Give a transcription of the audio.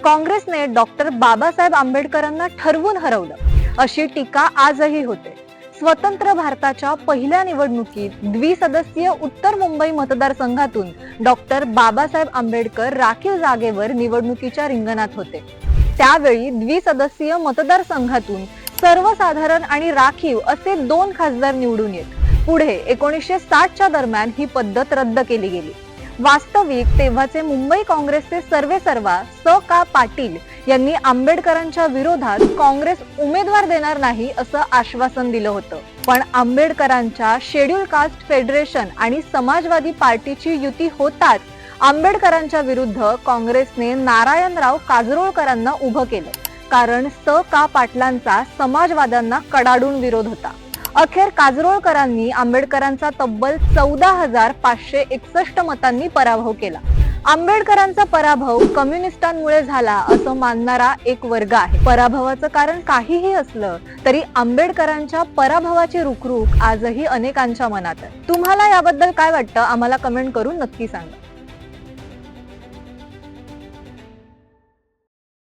काँग्रेसने डॉक्टर बाबासाहेब आंबेडकरांना ठरवून हरवलं. अशी टीका आजही होते. स्वतंत्र भारताच्या पहिल्या निवडणुकीत द्विसदस्यीय उत्तर मुंबई मतदारसंघातून डॉक्टर बाबासाहेब आंबेडकर राखीव जागेवर निवडणुकीच्या रिंगणात होते. त्यावेळी द्विसदस्यीय मतदारसंघातून सर्वसाधारण आणि राखीव असे दोन खासदार निवडून येत. पुढे एकोणीसशे साठच्या दरम्यान ही पद्धत रद्द केली गेली. वास्तविक तेव्हाचे मुंबई काँग्रेसचे सर्वेसर्वा स का पाटील यांनी आंबेडकरांच्या विरोधात काँग्रेस उमेदवार देणार नाही असं आश्वासन दिलं होतं. पण आंबेडकरांच्या शेड्यूल कास्ट फेडरेशन आणि समाजवादी पार्टीची युती होताच आंबेडकरांच्या विरुद्ध काँग्रेसने नारायणराव काजरोळकरांना उभं केलं. कारण स का पाटलांचा समाजवाद्यांना कडाडून विरोध होता. अखेर काजरोळकरांनी आंबेडकरांचा तब्बल चौदा हजार पाचशे एकसष्ट मतांनी पराभव केला. आंबेडकरांचा पराभव कम्युनिस्टांमुळे झाला असं मानणारा एक वर्ग आहे. पराभवाचं कारण काहीही असलं तरी आंबेडकरांच्या पराभवाची रुखरुख आजही अनेकांच्या मनात आहे. तुम्हाला याबद्दल काय वाटतं? आम्हाला कमेंट करून नक्की सांगा.